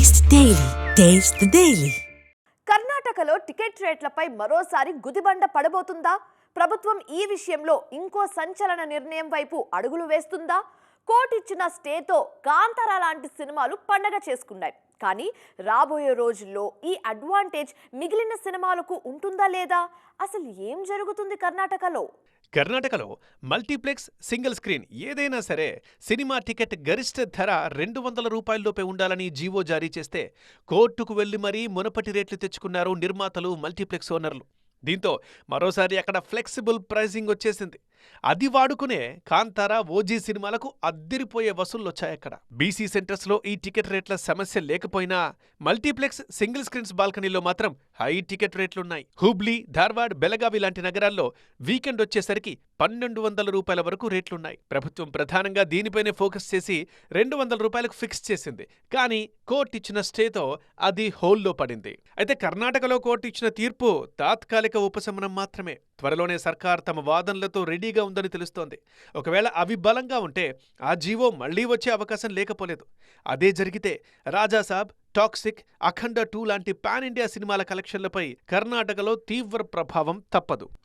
Daily. Taste the Daily. కర్ణాటకలో ticket రేట్లపై మరోసారి గుదిబండ పడబోతుందా ప్రభుత్వం ఈ విషయంలో ఇంకో సంచలన నిర్ణయం వైపు అడుగులు వేస్తుందా కోర్టు ఇచ్చిన స్టేతో కాంతారా లాంటి సినిమాలు పండగ చేసుకున్నాయి. కానీ రాబోయే రోజుల్లో ఈ అడ్వాంటేజ్ మిగిలిన సినిమాలకు ఉంటుందా లేదా? అసలు ఏం జరుగుతుంది కర్ణాటకలో? కర్ణాటకలో మల్టీప్లెక్స్ సింగిల్ స్క్రీన్ ఏదైనా సరే సినిమా టికెట్ గరిష్ట ధర రెండు వందల రూపాయల్లోపే ఉండాలని జీవో జారీ చేస్తే కోర్టుకు వెళ్ళి మరీ మునపటి రేట్లు తెచ్చుకున్నారు నిర్మాతలు మల్టీప్లెక్స్ ఓనర్లు. దీంతో మరోసారి అక్కడ ఫ్లెక్సిబుల్ ప్రైసింగ్ వచ్చేసింది. అది వాడుకునే కాంతార ఓజీ సినిమాలకు అద్దిరిపోయే వసూళ్ళు అక్కడ. బీసీ సెంటర్స్లో ఈ టికెట్ రేట్ల సమస్య లేకపోయినా మల్టీప్లెక్స్ సింగిల్ స్క్రీన్స్ బాల్కనీలో మాత్రం హై టికెట్ రేట్లున్నాయి. హుబ్లీ ధార్వాడ్ బెలగావి లాంటి నగరాల్లో వీకెండ్ వచ్చేసరికి పన్నెండు వందల రూపాయల వరకు రేట్లున్నాయి. ప్రభుత్వం ప్రధానంగా దీనిపైనే ఫోకస్ చేసి రెండు వందల రూపాయలకు ఫిక్స్ చేసింది. కానీ కోర్టు ఇచ్చిన స్టేతో అది హోల్లో పడింది. అయితే కర్ణాటకలో కోర్టు ఇచ్చిన తీర్పు తాత్కాలిక ఉపశమనం మాత్రమే. త్వరలోనే సర్కార్ తమ వాదనలతో రెడీ ఖాళీగా ఉందని తెలుస్తోంది. ఒకవేళ అవి బలంగా ఉంటే ఆ జీవో మళ్ళీ వచ్చే అవకాశం లేకపోలేదు. అదే జరిగితే రాజాసాబ్ టాక్సిక్ అఖండ టూ లాంటి పాన్ ఇండియా సినిమాల కలెక్షన్లపై కర్ణాటకలో తీవ్ర ప్రభావం తప్పదు.